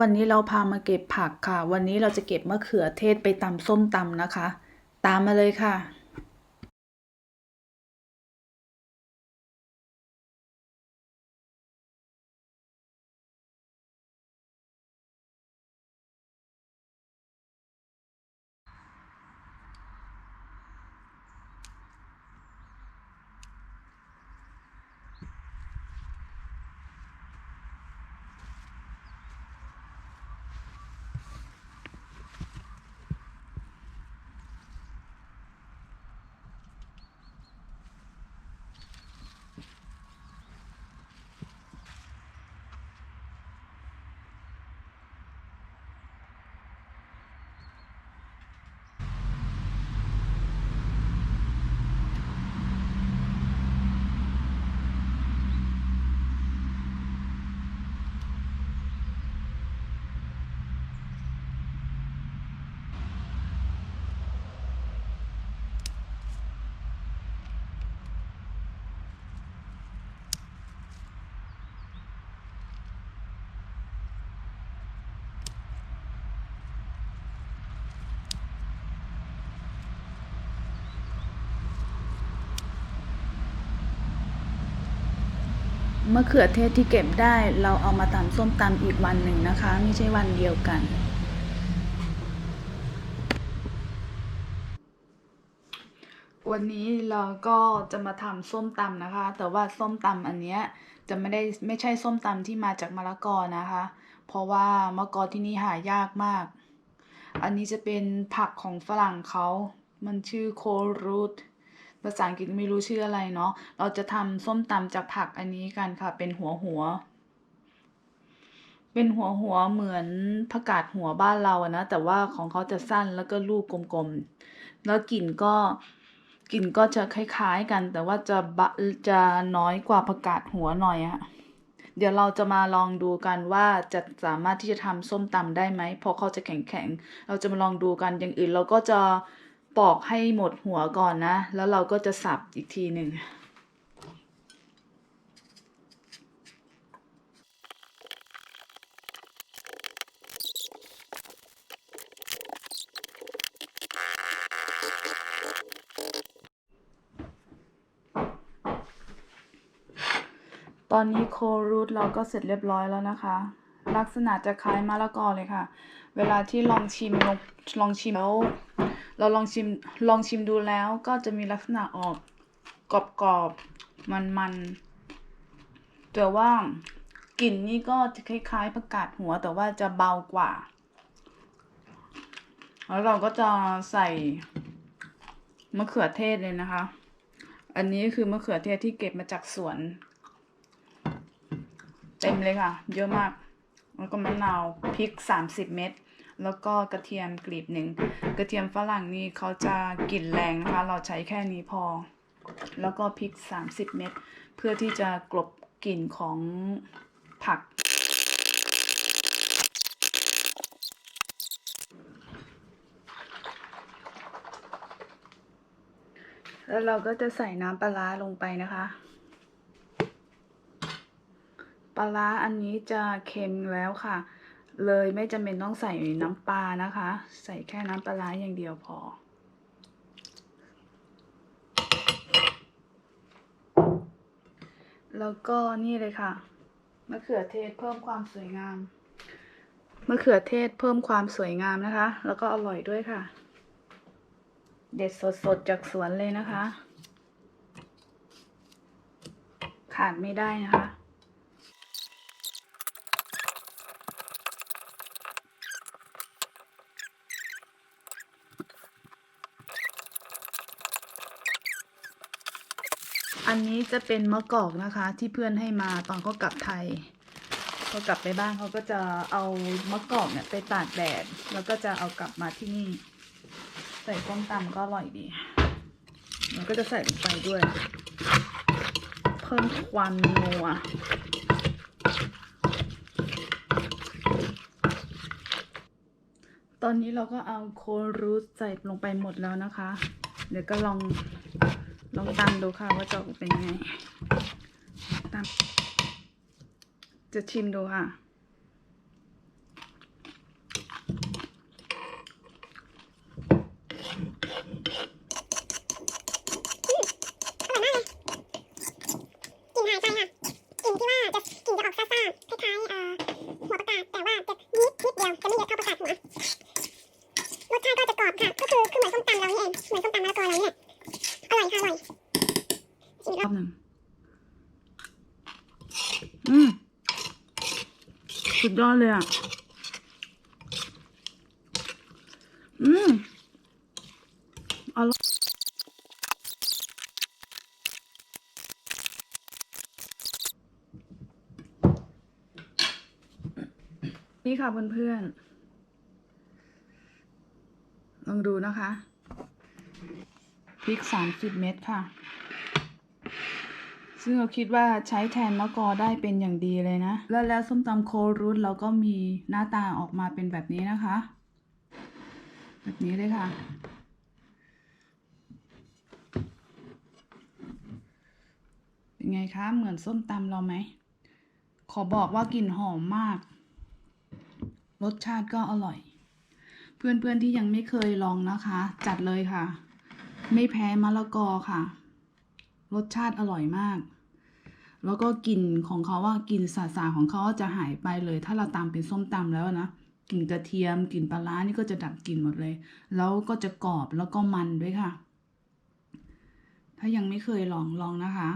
วันนี้เราพามาเก็บผักค่ะ วันนี้เราจะเก็บมะเขือเทศไปตำส้มตำนะคะ ตามมาเลยค่ะ มะเขือเทศที่เก็บได้ เราเอามาตำส้มตำอีกวันหนึ่งนะคะ ไม่ใช่วันเดียวกัน วันนี้เราก็จะมาทำส้มตำนะคะ แต่ว่าส้มตำอันเนี้ยจะไม่ได้ไม่ใช่ส้มตำที่มาจากมะละกอนะคะ เพราะว่ามะกอที่นี่หายากมาก อันนี้จะเป็นผักของฝรั่งเขา มันชื่อโครูท ภาษาอังกฤษไม่รู้ชื่ออะไรเนาะ เราจะทำส้มตำจากผักอันนี้กันค่ะ เป็นหัวหัว เป็นหัวหัวเหมือนผักกาดหัวบ้านเราอะนะ แต่ว่าของเขาจะสั้นแล้วก็ลูกกลมๆ แล้วกลิ่นก็กลิ่นก็จะคล้ายๆกัน แต่ว่าจะบะจะน้อยกว่าผักกาดหัวหน่อยอะเดี๋ยวเราจะมาลองดูกันว่าจะสามารถที่จะทำส้มตำได้ไหมเพราะเขาจะแข็งๆ เราจะมาลองดูกันอย่างอื่นเราก็จะ ปอกให้หมดหัวก่อนนะ แล้วเราก็จะสับอีกทีหนึ่งตอนนี้โครูทเราก็เสร็จเรียบร้อยแล้วนะคะ ลักษณะจะคล้ายมะละกอเลยค่ะ เวลาที่ลองชิมลองลองชิมแล้ว เราลองชิมลองชิมดูแล้วก็จะมีลักษณะออกกรอบๆมันๆแต่ว่ากลิ่นนี่ก็จะคล้ายๆผักกาดหัวแต่ว่าจะเบากว่า แล้วเราก็จะใส่มะเขือเทศเลยนะคะ อันนี้คือมะเขือเทศที่เก็บมาจากสวน เต็มเลยค่ะ เยอะมาก แล้วก็มะนาวพริกสามสิบเม็ด แล้วก็กระเทียมกลีบหนึ่งกระเทียมฝรั่งนี่เขาจะกลิ่นแรงนะคะ เราใช้แค่นี้พอ แล้วก็พริกสามสิบเม็ดเพื่อที่จะกลบกลิ่นของผัก แล้วเราก็จะใส่น้ำปลาร้าลงไปนะคะปลาร้าอันนี้จะเค็มแล้วค่ะ เลยไม่จำเป็นต้องใส่น้ำปลานะคะ ใส่แค่น้ำปลาอย่างเดียวพอ แล้วก็นี่เลยค่ะมะเขือเทศเพิ่มความสวยงามมะเขือเทศเพิ่มความสวยงามนะคะ แล้วก็อร่อยด้วยค่ะ เด็ดสดๆจากสวนเลยนะคะ ขาดไม่ได้นะคะ อันนี้จะเป็นมะกอกนะคะ ที่เพื่อนให้มาตอนเขากลับไทยพอกลับไปบ้านเขาก็จะเอามะกอกเนี่ยไปตากแดดแล้วก็จะเอากลับมาที่นี่ ใส่ส้มตำก็อร่อยดีแล้วก็จะใส่ลงไปด้วย เพิ่มความนัวตอนนี้เราก็เอาโครูทใส่ลงไปหมดแล้วนะคะ เดี๋ยวก็ลอง ตามดูค่ะว่าจอะเป็นไงตามจะชิมดูค่ะ กลิ่นที่ว่าจะกลิ่นจะออกซ่าๆคล้ายๆอะ แอปหนึ่งอืมสุดยอดเลยอะ อืมอร่อยนี่ค่ะเพื่อนๆ ลองดูนะคะพริกสามสิบเม็ดค่ะ ซึ่งเราคิดว่าใช้แทนมะกอได้เป็นอย่างดีเลยนะ แล้วแล้วส้มตำโครูทเราก็มีหน้าตาออกมาเป็นแบบนี้นะคะ แบบนี้เลยค่ะ เป็นไงคะ เหมือนส้มตำเราไหม ขอบอกว่ากลิ่นหอมมาก รสชาติก็อร่อย เพื่อนๆที่ยังไม่เคยลองนะคะ จัดเลยค่ะ ไม่แพ้มะละกอค่ะ รสชาติอร่อยมาก แล้วก็กลิ่นของเขาว่ากลิ่นสาๆของเขาจะหายไปเลย ถ้าเราตามเป็นส้มตำแล้วนะกลิ่นกระเทียมกลิ่นปลาร้านี่ก็จะดับกลิ่นหมดเลย แล้วก็จะกรอบแล้วก็มันด้วยค่ะ ถ้ายังไม่เคยลองลองนะคะ